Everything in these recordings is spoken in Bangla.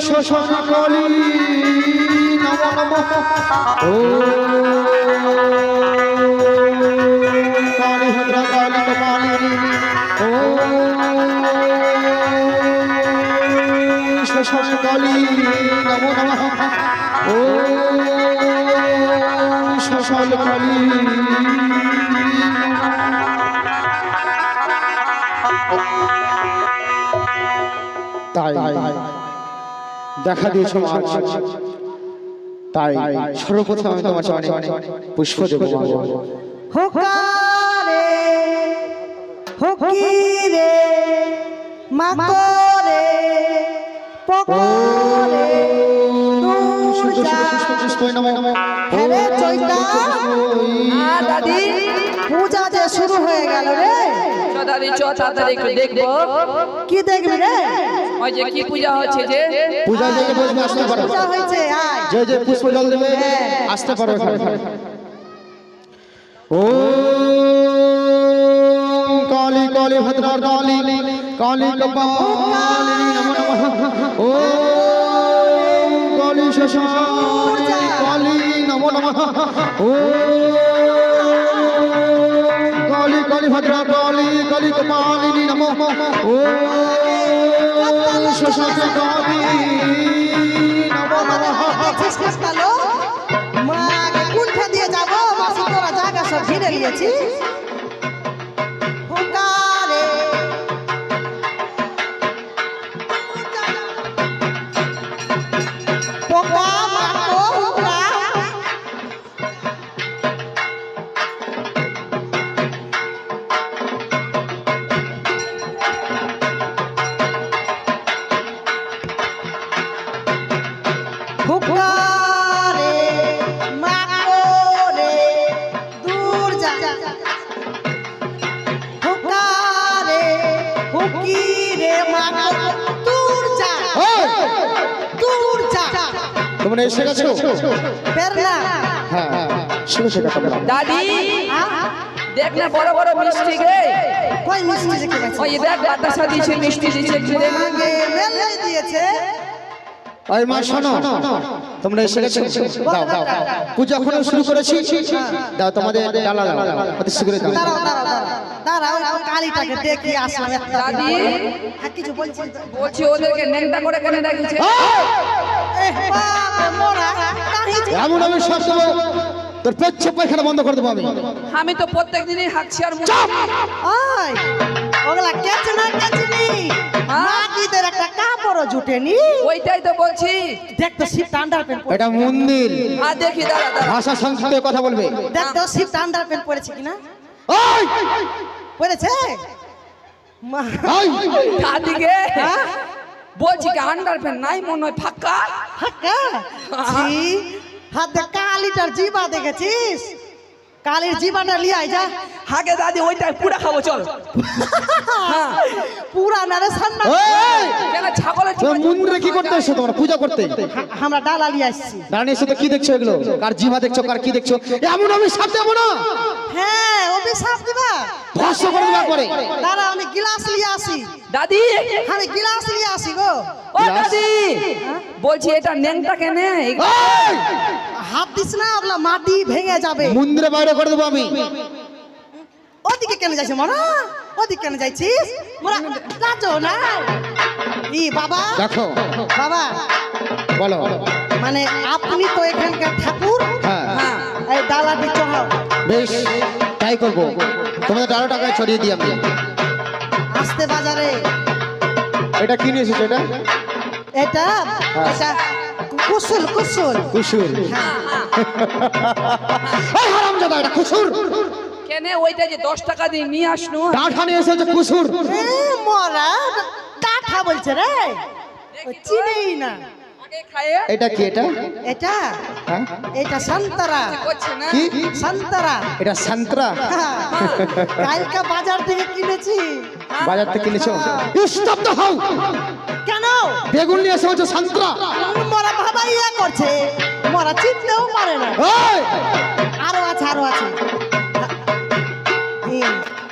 শোষণ নম ও। কালী ভদ্রা কালী কপালিনী ও শোষণ কলি নম নম। ও। শোষণ দেখা দিয়েছ আজ তাই সর্বপ্রথম আমি তোমার চরণে পুষ্প দেব হুকারে হুকিরে মাকরে পকরে দুর্জা। হেরে চৈতা আর দাদি পূজা যে শুরু হয়ে গেল রে। দাদি চ তাড়াতাড়ি দেখব। কি দেখবি রে? ওই যে কি পূজা হচ্ছে যে? পূজা থেকে বসবে আসতে পারো পূজা হয়েছে আয়। যে যে পুষ্প জল দেবে আসতে পারো ও কালী কালী ভদ্রা কালী কালী কপালিনী নমো নমঃ। ও কালী শশানী কালী নমো নমঃ। ও কালী কালী ভদ্রা কালী কালী কপালিনী নমো। ও নমঃ দেখছিস কেস কালো মাকে কুণ্ঠে দিয়ে যাব মাসি তোরা জায়গা সব ঘিরে নিয়েছি শুনে শেখা তোমরা দাদি দেখ না বড় বড় মিষ্টি গে কই মিষ্টি গেছে ওই দেখ বাতাসা দিয়েছে মিষ্টি দিয়েছে একটু দেখ। আগে মেলে দিয়েছে। ওই মা শোনো তোমরা এসে গেছো? দাও দাও পূজা এখনও শুরু করেছি? দাও তোমাদের ডালা দাও। অতি শীঘ্র দাও। দাঁড়াও দাঁড়াও দাঁড়াও। দাঁড়াও কালীটাকে দেখি আসলাম একটা দাদি হ্যাঁ কিছু বলছি। বলছি ওদেরকে নেংটা করে কেন রেখেছে এ বাপ মোরা কাহি যে- এমন আমি সব তোর পেচ্ছে পায়খানা বন্ধ করে দেবো আমি। তো প্রত্যেক দিনই হাঁকছি আর মুখ- ওই ওগুলা কেচে না কেচেনি মাগিদের একটা কাপড়ও জুটেনি ওইটাই তো বলছি। দেখ তো শিব আন্ডার প্যান্ট এটা মন্দির। আর দেখি দাঁড়া দাঁড়া। ভাষা সংস্কৃতে কথা বলবে। দেখ তো শিব আন্ডার প্যান্ট পরেছে কিনা। ওই! মা! দাদিকে হ্যাঁ? বলছি কি আন্ডার প্যান্ট নাই মনে হয় ফাঁকা? হাতে কালিটার জিবা দেখেছিস? কালির জিবাটা লিয়ে আই যা। হাগে দাদি ওইটা পুরা খাব চল। হ্যাঁ পুরা নারে সান্না ওই! কেন ছাগলের জিভা- কি করতে এসছো তোমরা? পূজা করতে। আমরা ডালা লিয়ে আসছি। দাঁড়িয়ে এসে তো কি দেখছ এগুলো? কার জিভা দেখছ কার কি দেখছ? এমন আমি সাপ দেবো না! হ্যাঁ অভিশাপ দিবা? ভস্য করে দেওয়া করে দাঁড়া আমি গিলাস লিয়ে আসি। দাদি। আমি গিলাস নিয়ে আসি গো। ও দাদি বলছি এটা নেংটা কেনে! হাত দিস না ওগুলা মাটি ভেঙে যাবে। মন্দিরে বাইরে করে দেবো আমি। ওদিকে কেন যাইছিস মরা? ওদিকে কেন যাইছিস? মোরা যাচ্ছো না? ই বাবা। দেখো। বাবা। বলো। মানে আপনি তো এখানকার ঠাকুর। হ্যাঁ। হ্যাঁ এই ডালা বেশ তাই করব। তোমাদের ডালো টাকায় ছড়িয়ে দিই আমি। আসতে বাজারে। এটা কি নিয়ে এসেছ এটা? এটা? এটা কুসুল কুসুল কুসুর। এই হারামজাদা এটা কুসুর। কেনে ওইটা যে দশ টাকা দিয়ে নিয়ে আসনু? ডাঁঠা নিয়ে এসেছে কুসুর। এ, মরা কাঠা বলছে রে। চিনেই না। এটা কি এটা? এটা? হ্যাঁ। এটা সন্তরা। কি সন্তরা। এটা সান্ত্রা। কালকা বাজার থেকে কিনেছি। বাজার থেকে কিনেছো? স্তব্ধ হও। কেন? বেগুন নিয়ে এসে বলছো সান্ত্রা। মরা বাবা ইয়া করছে। মরা চিনতেও পারে না! আরও আছে আরও আছে।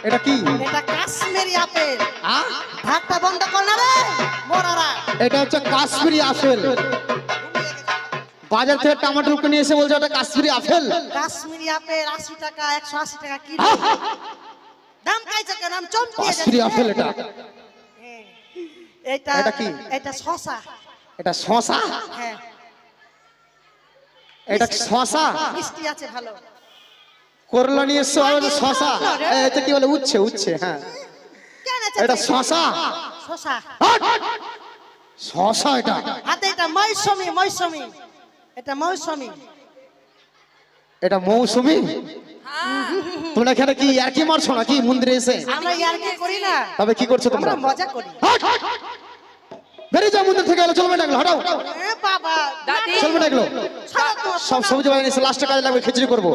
এটা কি? এটা কাশ্মীরি আপেল? ঢাকটা বন্ধ কর না রে মোরারা। এটা হচ্ছে কাশ্মীরি আপেল। বাজার থেকে টমেটো কিনে এসে বলছে ওটা কাশ্মীরি আপেল। কাশ্মীরি আপেল আশি টাকা একশো আশি টাকা কিলো। দাম কাইছে কেন আমি চমকিয়ে কাশ্মীরি আপেল এটা। এটা এটা কি? এটা শশা এটা শশা হ্যাঁ। এটা শশা মিষ্টি আছে ভালো। করলা নিয়ে আর শশা। এটা কি বলে? উচ্ছে উচ্ছে হ্যাঁ। এটা শশা। শশা। শশা এটা। হাতে এটা মৌসুমি মৌসুমি। এটা মৌসুমি। এটা মৌসুমি? তোমরা এখানে কি আর কি মারছো নাকি? মন্দিরে এসে? আমরা কি করি না। তবে কি করছ তোমরা? মজা করি! বেরিয়ে যাও মন্দির থেকে এলো চলবে ডাকলো হটাও। বাবা দাদি। চলবে ডাকলো সব সবজি বাগান এসে লাস্টে কাজে লাগবে খিচুড়ি করব।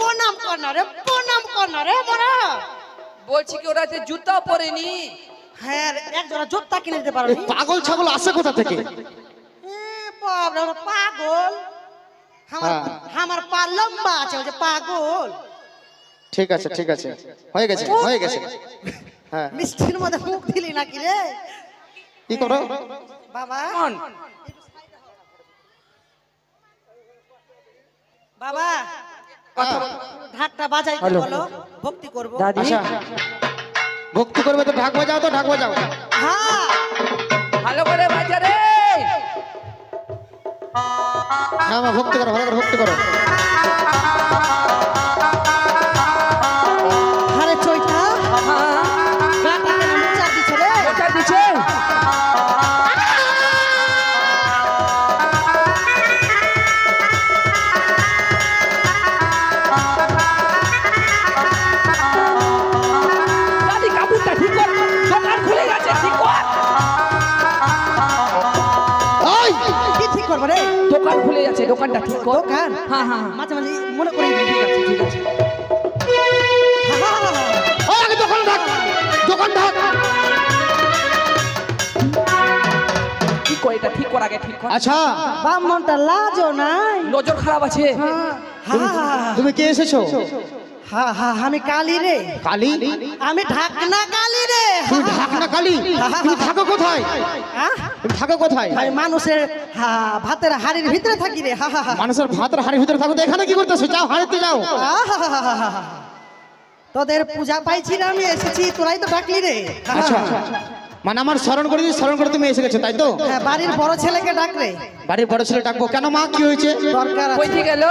প্রণাম কর রে প্রণাম কর রে মোরা বলছি কি ওরা যে জুতা পরেনি। হ্যাঁ রে, এক জোড়া জুতা কিনে দিতে পারো পাগল ছাগল আসে কোথা থেকে? পাগল। আমার হ্যাঁ। আমার পা লম্বা আছে ওই যে পাগল। ঠিক আছে ঠিক আছে। হয়ে গেছে হয়ে গেছে। হ্যাঁ। মিষ্টির মধ্যে মুখ দিলি নাকি রে? কি করো? বাবা। বাবা। ঢাকটা হ্যালো। বলো ভক্তি করব। আচ্ছা। ভক্তি করবে তো ঢাক বাজাও তো ঢাক বাজাও। হ্যাঁ। ভালো করে বাজারে হ্যাঁ ভক্তি করো ভালো করে ভক্তি করো। দোকানটা ঠিক কর। দোকান? হ্যাঁ হ্যাঁ মাঝে মাঝে মনে করে ঠিক আছে ঠিক আছে। আগে দোকান ঢাক দোকান ঢাক ঠিক কর এটা? ঠিক কর আগে ঠিক কর। আচ্ছা। লাজ লাজও নাই। নজর খারাপ আছে। হ্যাঁ। তুমি কে এসেছ? হ্যাঁ হ্যাঁ আমি কালি রে। কালী? আমি ঢাকনা কালি রে। তুই ঢাকনা কালি? তুই থাকো কোথায়? তুমি থাকো কোথায়? আমি মানুষের ভাতের হাড়ির ভিতরে থাকি রে। হা হা হা। মানুষের ভাতের হাড়ির ভিতরে থাকো তো এখানে কি করতেছো? যাও হাড়িতে যাও। তোদের পূজা পাইছি না আমি এসেছি তোরাই তো ডাকলি রে। আচ্ছা। মানে আমার স্মরণ করে দিই স্মরণ করে তুমি এসে গেছো তাই তো হ্যাঁ, বাড়ির বড় ছেলেকে ডাকলে বাড়ির বড় ছেলে ডাকবো কেন মা কি হয়েছে দরকার গেল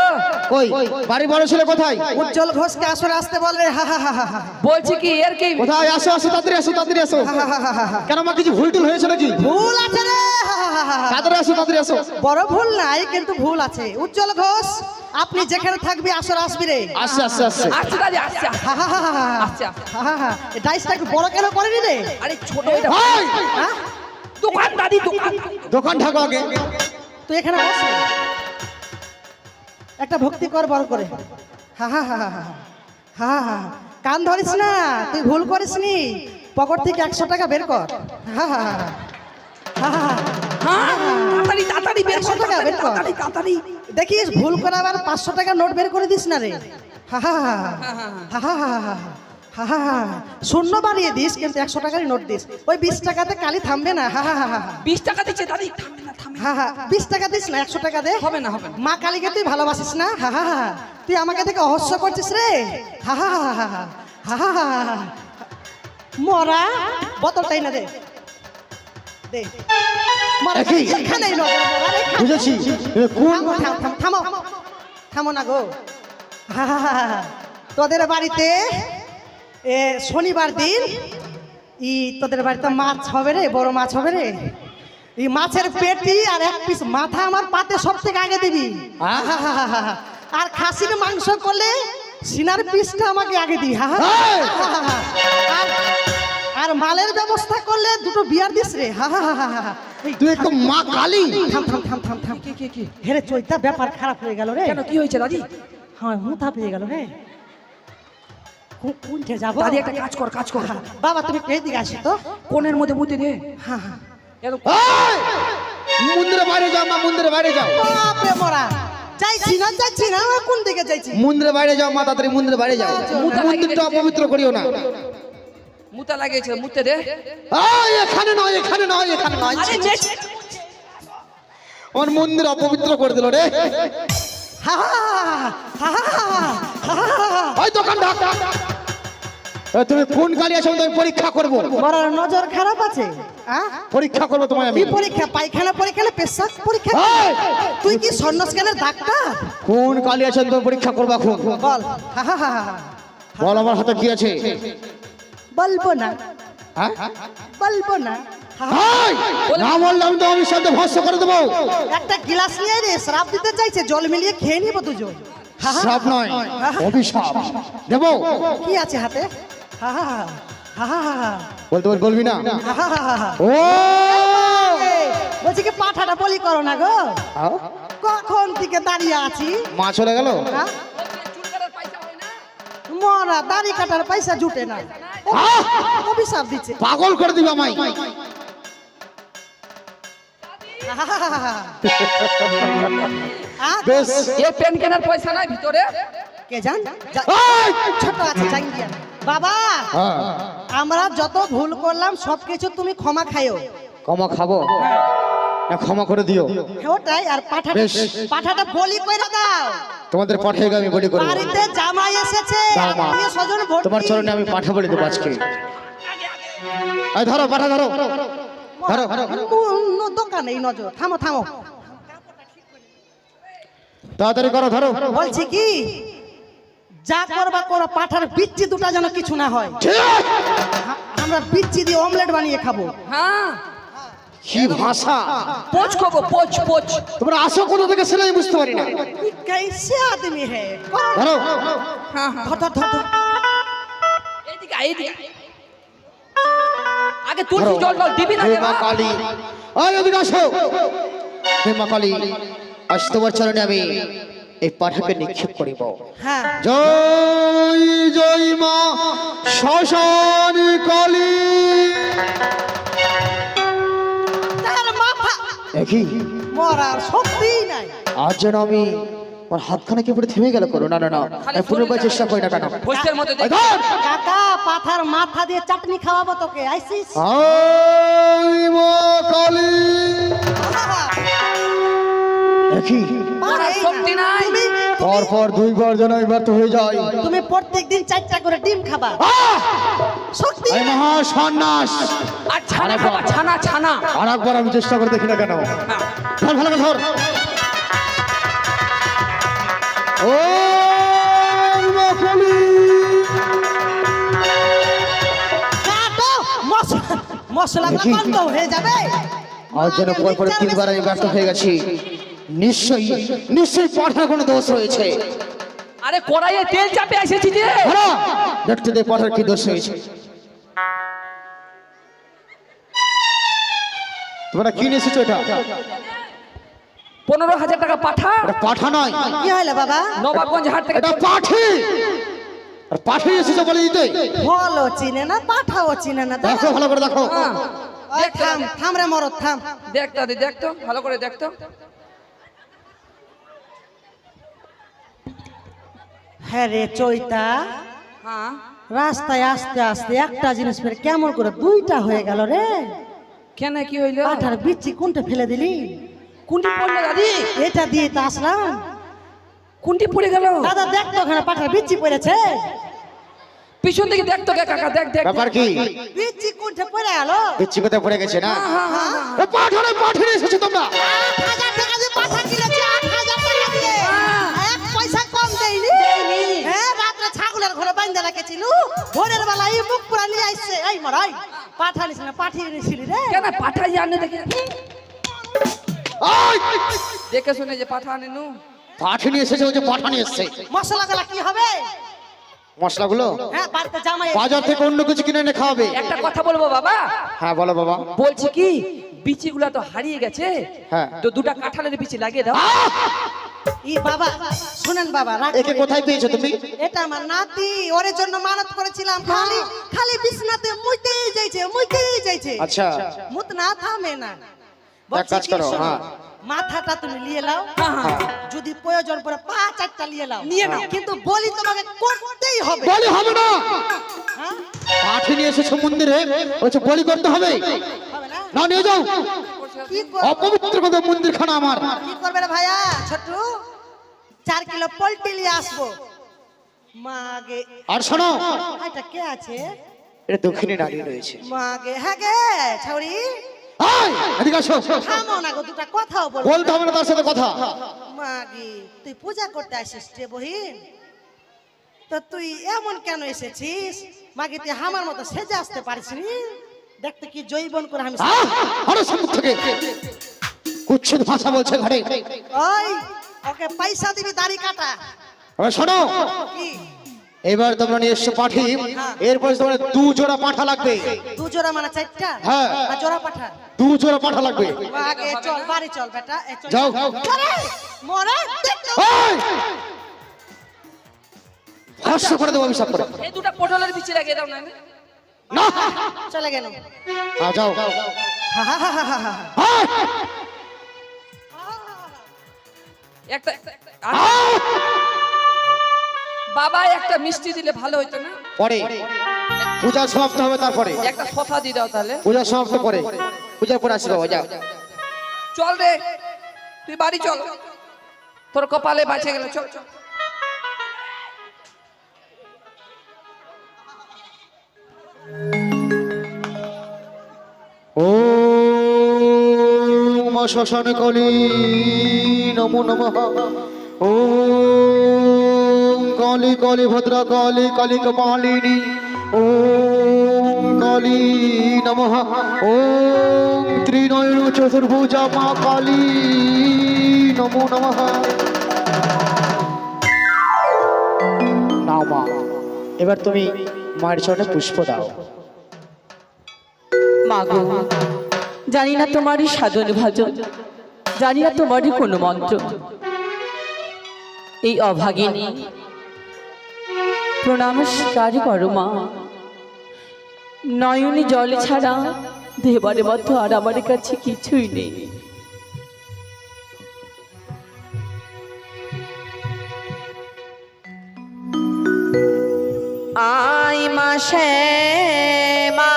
কই বাড়ির বড় ছেলে কোথায় উজ্জ্বল ঘোষকে আসলে আসতে বলবে হা হা হা হা হা। বলছি কি এর কি কোথায় আসো আসো তাড়াতাড়ি আসো তাড়াতাড়ি আসো হা হা হা হা হা। কেন মা কিছু ভুল টুল হয়েছে নাকি ভুল আছে রে হা হা হা হা হা। তাড়াতাড়ি আসো তাড়াতাড়ি আসো বড় ভুল নাই কিন্তু ভুল আছে উজ্জ্বল ঘোষ আপনি যেখানে থাকবি আসর আসবি রে আসছে আসছে আসছে আসছে দাদি আসছে আসছে। হা হা হা হা হা। আচ্ছা। হা হা হা। এই ডাইসটা একটু বড় কেন করেনি রে আরে ছোট এটা হ্যাঁ দোকান দাদি দোকান দোকান ঢাকো আগে তুই এখানে রে। একটা ভক্তি কর বড় করে হা হা হা হা হা হা হা কান ধরিস না তুই ভুল করিস নি পকেট থেকে একশো টাকা বের কর হা হা হা হা হা হা হ্যাঁ তাড়াতাড়ি বের একশো টাকা বের কর। তাড়াতাড়ি দেখিস ভুল করে আবার পাঁচশো টাকা নোট বের করে দিস না রে হা হা হা হা হা হা হা হা হা হা শূন্য বাড়িয়ে দিস কিন্তু একশো টাকারই নোট দিস ওই বিশ টাকাতে কালি থামবে না হা হা হা হা বিশ টাকা দিচ্ছে দাদি। হা হা বিশ টাকা দিস না একশো টাকা দে হবে না হবে মা কালীকে তুই ভালোবাসিস না হা হা হা তুই আমাকে দেখে অহস্য করছিস রে হা হা হা হা হা হা হা হা হা মরা বোতলটাই না দে দে। বুঝেছি থামো, থাম, না গো। তোদের বাড়িতে এ শনিবার দিন ই তোদের বাড়িতে মাছ হবে রে বড় মাছ হবে রে এই মাছের পেটি আর এক পিস মাথা আমার পাতে সব থেকে আগে দিবি। আর খাসির মাংস করলে সিনার পিসটা আমাকে আগে দিবি হা! হা, হা, হা। আর- মালের ব্যবস্থা করলে দুটো বিয়ার দিস রে। হা হা হা হা, তুই একটু মা কালী। থাম থাম থাম থাম থাম কি কি কি? হেরে চৈতা ব্যাপার খারাপ হয়ে গেল রে। কেন কি হয়েছে দাদি? হ্যাঁ মুথা পেয়ে গেল রে। কো- কোনটে যাব? দাদি একটা কাজ কর কাজ কর। বাবা তুমি কে দিকে আসো তো। কোণের মধ্যে মুতে দে। হ্যাঁ হ্যাঁ! মন্দিরে বাইরে যাও মা মন্দিরে বাইরে যাও। বাপরে মরা। যাইছি না যাইছি না কোন দিকে যাইছি? মন্দিরের বাইরে যাও মা তাড়াতাড়ি মন্দিরের বাইরে যাও। মন্দিরটা অপবিত্র করিও না। মুতা লাগিয়েছে মুতে দে এই, এখানে নয় এখানে নয় এখানে নয় আমার মন্দির অপবিত্র করে দিল রে হা হা হা হা হা হা ওই দোকান ঢাক তুমি কোন কালি আছো আমি পরীক্ষা করব বড় নজর খারাপ আছে হ্যাঁ পরীক্ষা করব তোমায় আমি পরীক্ষা পায়খানা পরীক্ষা না পেশাব পরীক্ষা তুই কি স্বর্ণস্ক্যানের ডাক্তার কোন কালি আছো তুমি পরীক্ষা করবা এখন বল হা হা হা হা। বল আমার হাতে কি আছে বলব না হ্যাঁ বলব না হা হা। এই! না বললে আমি তো আমি সাথে ভস্য করে দেবো একটা গ্লাস নিয়ে রে শ্রাপ দিতে চাইছে জল মিলিয়ে খেয়ে নিব দুজন। শ্রাপ নয় অভিশাপ দেবো কি আছে হাতে। বলতে বল- বলবি না। ও বলছি কি পাঠাটা বলি করো না গো কখন থেকে দাঁড়িয়ে আছি মা চলে গেল হ্যাঁ? মরা দাড়ি কাটার পয়সা জুটে না! অভিশাপ দিচ্ছে। পাগল করে দিবে আমায়। আ, বেশ। এ পেন কেনার পয়সা নাই ভিতরে? কে জান? ছোট আছে বাবা হ্যাঁ। আমরা যত ভুল করলাম সবকিছু তুমি ক্ষমা খাইও। ক্ষমা খাব। ক্ষমা করে দিও। ওটাই আর পাঠাটা পাঠাটা বলি কইরা দাও। তোমাদের পাঠিয়ে আমি বলি করব। বাড়িতে জামাই এসেছে। দাও মা। আত্মীয় স্বজন ভর্তি। তোমার চরণে আমি পাঠা বলে দেবো আজকে এই ধরো পাঠা ধরো। ধরো ধরো অন্য দোকানে এই নজর। থামো থামো। তাড়াতাড়ি করো ধরো। বলছি কি? যা করবা করো পাঠার বিচ্ছি দুটা যেন কিছু না হয়। ঠিক! আমরা বিচ্ছি দিয়ে অমলেট বানিয়ে খাব। হ্যাঁ। কি ভাষা পোচ খাবো পোচ পোচ তোমরা আসো কোথা থেকে সেটা আমি বুঝতে পারি না কি कैसे आदमी है कौन? ধরো হ্যাঁ হ্যাঁ धर धर धर धर এইদিকে আয়, এইদিকে আয়। আগে তুলসী জল জল দিবি না হে রে মা বাবা? কালী ওই এদিকে আসো হে মা কালী আজ তোমার চরণে আমি এই পাঠাকে নিক্ষেপ করিব हाँ জয় জয় মা শ্মশান কালী দেখি মরার শক্তি নাই। আজ যেন আমি আমার হাতখানা কি পরে থেমে গেল করো? না না না। পুনর্বার চেষ্টা করি না কেন! কাকা পাথার মাথা দিয়ে চাটনি খাওয়াবো তোকে আইসিস? জয় দেখি মরার শক্তি নাই। পর পর দুইবার যেন ব্যর্থ হয়ে যায় তুমি প্রত্যেকদিন চারটা করে ডিম খাবা! শক্তি এই মহা সন্ন্যাস আর ছানা খাবা ছানা ছানা। আর একবার আমি চেষ্টা করে দেখি না কেন। হ্যাঁ। ধর ভালো ধর। ও মশলা মশলা হয়ে যাবে। আজ যেন পর পর তিনবার আমি ব্যর্থ হয়ে গেছি। নিশ্চয়ই নিশ্চয়ই পাঠার কোনো দোষ রয়েছে। আরে কড়াইয়ে তেল চাপে এসেছি যে। দেখতে দে পাঠার কি দোষ হয়েছে তোমরা কি নিয়ে এসেছ এটা? পনেরো হাজার টাকা পাঠা। এটা পাঠা নয়। কি হইল বাবা? নবাবগঞ্জ হাট থেকে এটা পাঠি। আর পাঠি এসেছ বলে দিতে। ফলও চিনে না পাঠাও চিনে না দেখো ভালো করে দেখো। হ্যাঁ। থাম থাম রে মরদ থাম। দেখ দাদি দেখ তো ভালো করে দেখ তো। হ্যাঁ রে চৈতা হ্যাঁ। রাস্তায় আস্তে আস্তে একটা জিনিস ফের কেমন করে দুইটা হয়ে গেল রে। কেন কি হইল? আঠার বিচ্ছি কোনটা ফেলে দিলি? কোনটি পড়ল দাদি। এটা দিয়ে তো আসলাম। কোনটি পড়ে গেল। দাদা দেখ তো ওখানে পাঠার বিচ্ছি পড়েছে। পিছন থেকে দেখ তো কে কাকা দেখ দেখ ব্যাপার কি? বিচি কোনটা পড়ে গেল বিচি কোথায় পড়ে গেছে না? হ্যাঁ, হ্যাঁ, হ্যাঁ। এ পাঠা নয় পাঠি নিয়ে এসেছ তোমরা। হাজার টাকা দিয়ে পাঠা কিনেছি? রাত্রে ঘরে বান্ধে রেখেছিল ভোরের বেলা এই মুখ পুরা নিয়ে আসছে এই মরাই পাঠা নিছিল না পাঠিয়ে নিয়েছিলি রে। কেন পাঠা জানে দেখে? ওই! দেখে শুনে যে পাঠা আনে নু পাঠি নিয়ে এসেছে ওই যে পাঠা নিয়ে এসছে। মশলা গুলা কি হবে? মশলাগুলো? হ্যাঁ বাড়িতে জামাই বাজার থেকে অন্য কিছু কিনে এনে খাওয়াবে। একটা কথা বলব বাবা? হ্যাঁ বলো বাবা। বলছি কি বিচিগুলা তো হারিয়ে গেছে। হ্যাঁ। তো দুটা কাঁঠালের বিচি লাগিয়ে দাও। ই বাবা শুনেন বাবা একে কোথায় পেয়েছ তুমি? এটা আমার নাতি ওর জন্য মানত করেছিলাম। খালি খালি বিছনাতে মুইতেই যাইছে মুইতেই যাইছে। আচ্ছা। মুত না থামে না। এক কাজ করো হ্যাঁ। মাথাটা তুমি নিয়ে নাও। হ্যাঁ, হ্যাঁ। যদি প্রয়োজন পড়ে পাঁচ চারটা নিয়ে নাও। নিয়ে নাও। কিন্তু বলি তোমাকে করতেই হবে। বলি হবে না। হ্যাঁ? পাঠে নিয়ে এসেছ মন্দিরে? বলছে বলি করতে হবে। হবে না নিয়ে যাও। অপবিত্র কথা মন্দির খানা আমার। কি করবে রে ভাইয়া? ছোট্টু চার কিলো পোল্ট্রি নিয়ে আসব। মাগে আর শোনো। এটা কে আছে? এটা দক্ষিণে দাঁড়িয়ে রয়েছে। মাগে হ্যাঁ গে ছাউরি। আয়, এদিকে আসো। থামো না গো দুটা কথাও বল বলতে হবে না তার সাথে কথা। মাগি তুই পূজা করতে আসিস রে বহিন? তো তুই এমন কেন এসেছিস? মাগি তুই আমার মতো সেজে আসতে পারিস নি দেখতে কি জৈবন করে আমি আরও থেকে। কুচ্ছিত ভাষা বলছে ঘরে। ওই ওকে পয়সা দিবি দাড়ি কাটা। এবার শোনো। কি? এবার তোমরা নিয়ে এসছো পাঠি। হ্যাঁ। এরপরে তোমার দু জোড়া পাঠা লাগবে। দু জোড়া মানে চারটা? হ্যাঁ। জোড়া পাঠা? দু জোড়া পাঠা লাগবে। আগে চল বাড়ি চল বেটা। যাও। মরে! ভস্ম করে দেবো অভিশাপ করে। এই দুটা পটলের বিচি লাগিয়ে দাও না না। চলে গেল। যাও! একটা বাবা একটা মিষ্টি দিলে ভালো হতো না? পরে। পূজা সমাপ্ত হবে তারপরে। একটা সোফা দিয়ে দাও তাহলে। পূজা সমাপ্ত করে পূজার পরে আসবে বাবা যাও। চল রে। তুই বাড়ি চল। তোর কপালে বাঁচে গেল চল চল। ও শ্মশান কলি নমো নমঃ ও কালী কালী ভদ্রা কালী কালী কপালিনী ও কালী নমঃ ও ত্রিনয়ন চতুর্ভুজা মা নমো এবার তুমি মায়ের চরণে পুষ্প দাও। জানি না তোমারই সাধন ভাজন, জানি না তোমারই কোনো মন্ত্র। এই অভাগিনী, প্রণাম স্বীকার করো মা। নয়নী জলে ছাড়া দেবারে মতো আর আমার কাছে কিছুই নেই। আই মাসে মা।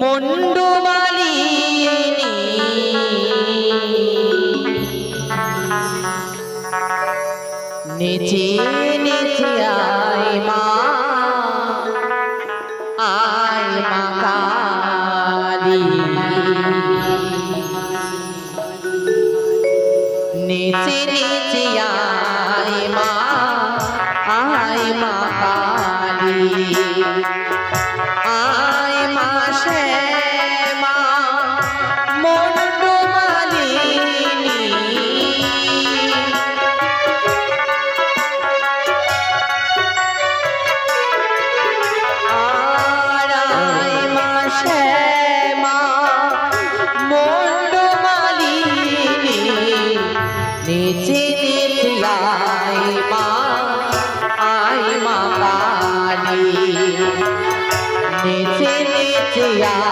মন্ডমালিনী নেচে নেচে নেচে আয়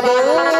কোথায়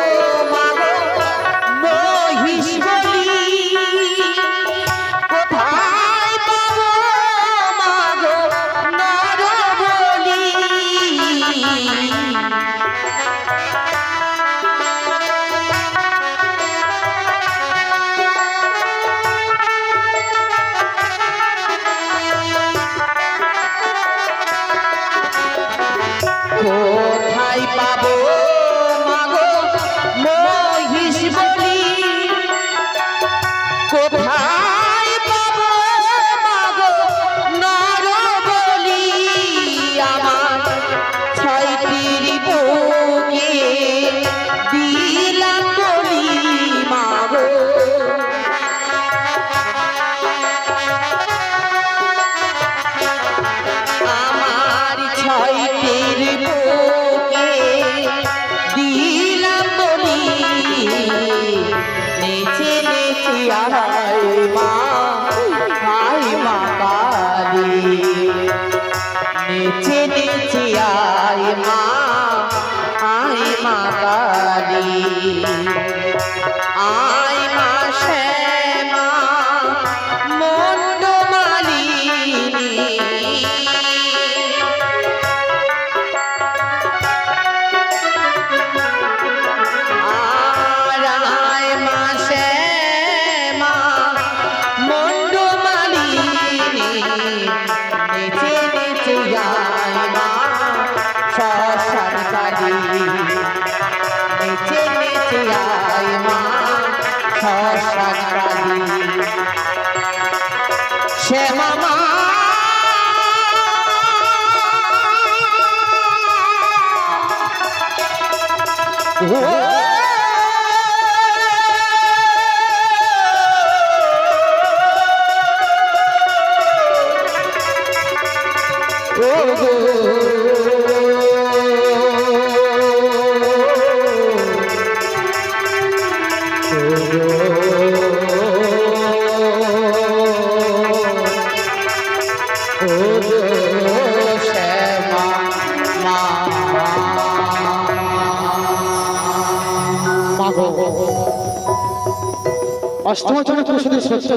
অষ্টম জন পুরুষদের সত্য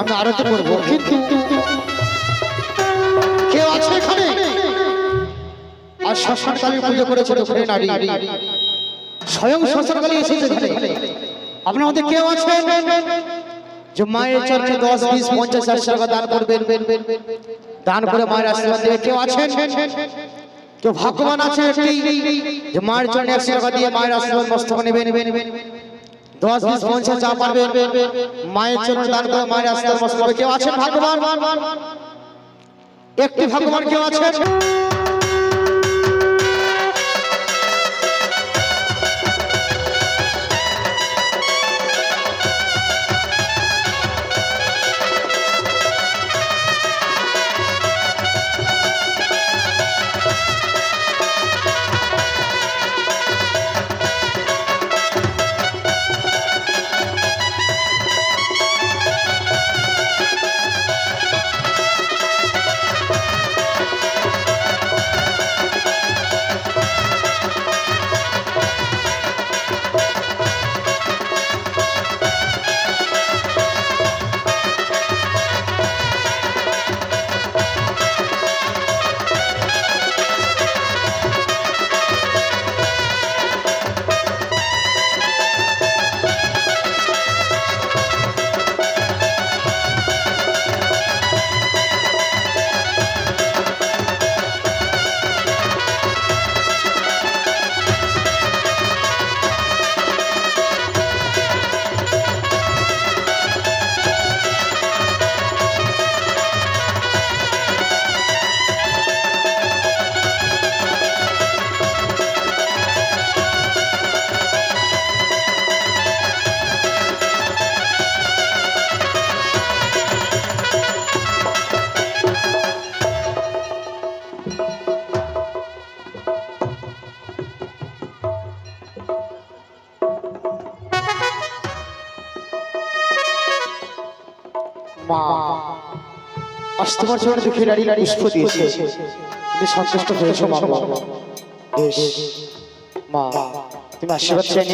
আমি আরতি করব। কিন্তু কেউ আছে এখানে? আর শ্মশানকালী পুজো করেছিল ঘরে নারী। স্বয়ং শ্মশানকালী এসেছে আপনার মধ্যে কেউ আছে? যে মায়ের চরণে দশ, বিশ, পঞ্চাশ একশো টাকা দান করবেন দান করে মায়ের আশীর্বাদ দেবে। কেউ আছেন? কেউ ভাগ্যবান আছে যে মায়ের চরণে একশো টাকা দিয়ে মায়ের আশীর্বাদ মস্তকে নেবে নেবে নেবে দশ বিশ পঞ্চাশ যা পারবে। মায়ের জন্য দান করে, মায়ের আস্তে। কেউ আছেন ভাগ্যবান? একটি ভাগ্যবান কেউ আছেন? আজ তোমার জন্য দেখে নারী পুষ্প দিয়েছে। তুমি সন্তুষ্ট হয়েছো, মা বেশ, মা, তুমি আশীর্বাদ চাই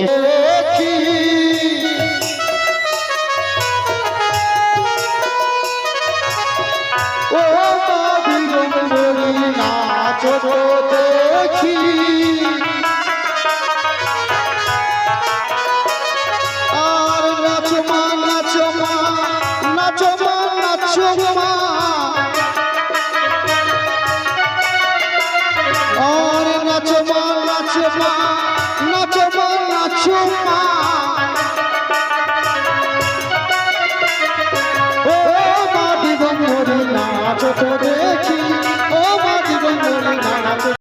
দিগম্বরী নাচ দেখি।